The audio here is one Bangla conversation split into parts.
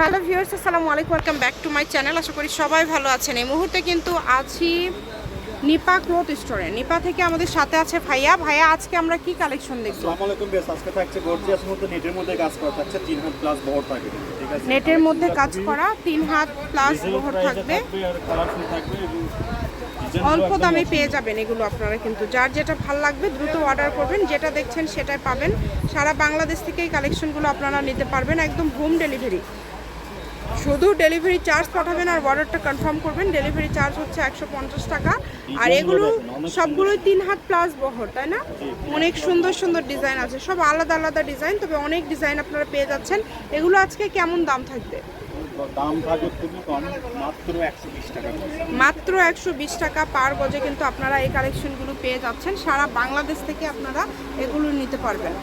হ্যালো ভিউয়ার্স আসসালামু আলাইকুম welcome back to my channel. আশা করি সবাই ভালো আছেন। এই মুহূর্তে কিন্তু আছি নিপা ক্লোথ স্টোরে। নিপা থেকে আমাদের সাথে আছে ভাইয়া। ভাইয়া আজকে আমরা কি কালেকশন দেখব? আসসালামু আলাইকুম বেশ আজকে থাকছে গর্জিয়াস মধ্যে নেটের মধ্যে কাজ করা থাকছে তিন হাত প্লাস বহর থাকবে ঠিক আছে? নেটের মধ্যে কাজ করা তিন হাত প্লাস বহর থাকবে। আর কালারফুল থাকবে এবং অল্প দামে পেয়ে যাবেন এগুলো আপনারা কিন্তু। যার যেটা ভালো লাগবে দ্রুত অর্ডার করবেন যেটা দেখছেন সেটাই পাবেন। সারা বাংলাদেশ থেকে এই কালেকশনগুলো আপনারা নিতে পারবেন একদম হোম ডেলিভারি শুধু ডেলিভারি চার্জ পাঠাবেন আর অর্ডারটা কনফার্ম করবেন। ডেলিভারি চার্জ হচ্ছে একশো পঞ্চাশ টাকা। আর এগুলো গুলো সবগুলোই তিন হাত প্লাস বহর তাই না? অনেক সুন্দর সুন্দর ডিজাইন আছে। সব আলাদা আলাদা ডিজাইন তবে অনেক ডিজাইন আপনারা পেয়ে যাচ্ছেন। এগুলো আজকে কেমন দাম থাকবে? মাত্র একশো বিশ টাকা পার গজে কিন্তু আপনারা এই কালেকশনগুলো পেয়ে যাচ্ছেন। সারা বাংলাদেশ থেকে আপনারা এগুলো নিতে পারবেন।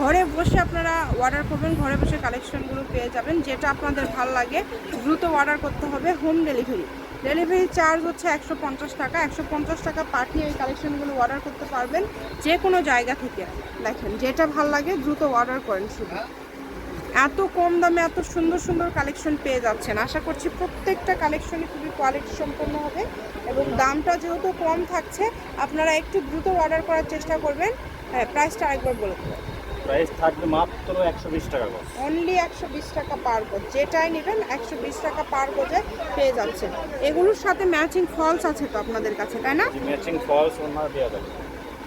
ঘরে বসে আপনারা অর্ডার করবেন, ঘরে বসে কালেকশনগুলো পেয়ে যাবেন, যেটা আপনাদের ভালো লাগে। দ্রুত অর্ডার করতে হবে হোম ডেলিভারি ডেলিভারি চার্জ হচ্ছে একশো পঞ্চাশ টাকা। একশো পঞ্চাশ টাকা পাঠিয়ে এই কালেকশনগুলো অর্ডার করতে পারবেন যে কোনো জায়গা থেকে। দেখেন, যেটা ভালো লাগে, দ্রুত অর্ডার করেন শুধু। এত কম দামে এত সুন্দর সুন্দর কালেকশন পেয়ে যাচ্ছেন। আশা করছি প্রত্যেকটা কালেকশনই খুবই কোয়ালিটি সম্পন্ন হবে এবং দামটা যেহেতু কম থাকছে, আপনারা একটু দ্রুত অর্ডার করার চেষ্টা করবেন। হ্যাঁ প্রাইসটা আরেকবার বলে দেবো প্রাইস থাকবে মাত্র একশো বিশ টাকা করে। অনলি একশো বিশ টাকা পার গজ যেটাই নেবেন একশো বিশ টাকা পার গজে পেয়ে যাচ্ছেন। এগুলোর সাথে ম্যাচিং ফলস আছে তো আপনাদের কাছে তাই না? ম্যাচিং ফলস ওনার দেওয়া যাবে।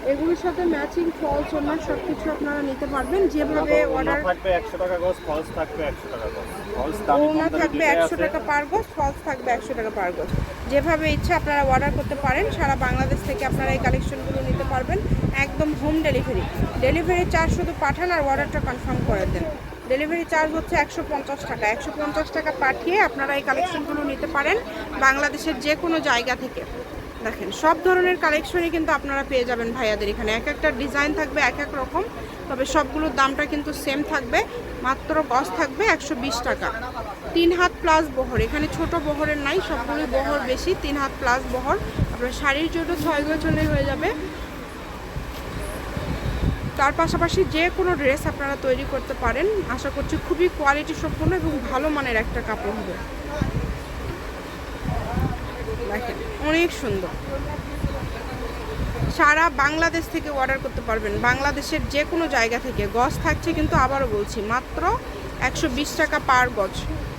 এগুলোর সাথে ম্যাচিং ফলস ওনার সব কিছু আপনারা নিতে পারবেন। যেভাবে অর্ডার থাকবে একশো টাকা গজ ফলস থাকবে একশো টাকা গজ। ফলস দামি ওনা থাকবে একশো। টাকা পার গজ ফলস থাকবে একশো টাকা পার গজ। যেভাবে ইচ্ছা আপনারা অর্ডার করতে পারেন সারা বাংলাদেশ থেকে আপনারা এই কালেকশনগুলো নিতে পারবেন। একদম হোম ডেলিভারি ডেলিভারি চার্জ শুধু পাঠান আর অর্ডারটা কনফার্ম করে দেন। ডেলিভারি চার্জ হচ্ছে একশো পঞ্চাশ টাকা। একশো পঞ্চাশ টাকা পাঠিয়ে আপনারা এই কালেকশনগুলো নিতে পারেন বাংলাদেশের যে কোনো জায়গা থেকে। দেখেন, সব ধরনের কালেকশনই কিন্তু আপনারা পেয়ে যাবেন ভাইয়াদের এখানে। এক একটা ডিজাইন থাকবে এক এক রকম, তবে সবগুলোর দামটা কিন্তু সেম থাকবে। মাত্র গজ থাকবে একশো বিশ টাকা। তিন হাত প্লাস বহর, এখানে ছোট বহরের নাই, সবগুলোই বহর বেশি, তিন হাত প্লাস বহর। আপনার শাড়ির জন্য ছয় হলেই হয়ে যাবে। তার পাশাপাশি যে কোনো ড্রেস আপনারা তৈরি করতে পারেন। আশা করছি খুবই কোয়ালিটি সম্পন্ন এবং ভালো মানের একটা কাপড় হবে। দেখেন, অনেক সুন্দর। সারা বাংলাদেশ থেকে অর্ডার করতে পারবেন। বাংলাদেশের যে কোনো জায়গা থেকে। গস থাকছে কিন্তু আবারও বলছি, মাত্র একশো বিশ টাকা পার গজ।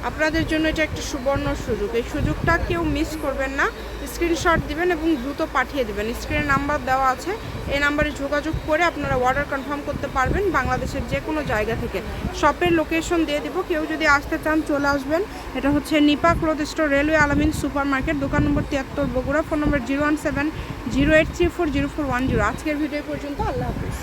আপনাদের জন্য এটা একটা সুবর্ণ সুযোগ। এই সুযোগটা কেউ মিস করবেন না। স্ক্রিনশট দিবেন এবং দ্রুত পাঠিয়ে দেবেন। স্ক্রিনে নাম্বার দেওয়া আছে। এই নাম্বারে যোগাযোগ করে আপনারা অর্ডার কনফার্ম করতে পারবেন বাংলাদেশের যে কোনো জায়গা থেকে। শপের লোকেশন দিয়ে দেবো। কেউ যদি আসতে চান, চলে আসবেন। এটা হচ্ছে Nipa cloth store, railway Alamin super market দোকান নম্বর তিয়াত্তর, Bogura, phone number zero one seven zero eight three four zero four one zero. আজকের ভিডিও পর্যন্ত। আল্লাহ হাফিজ।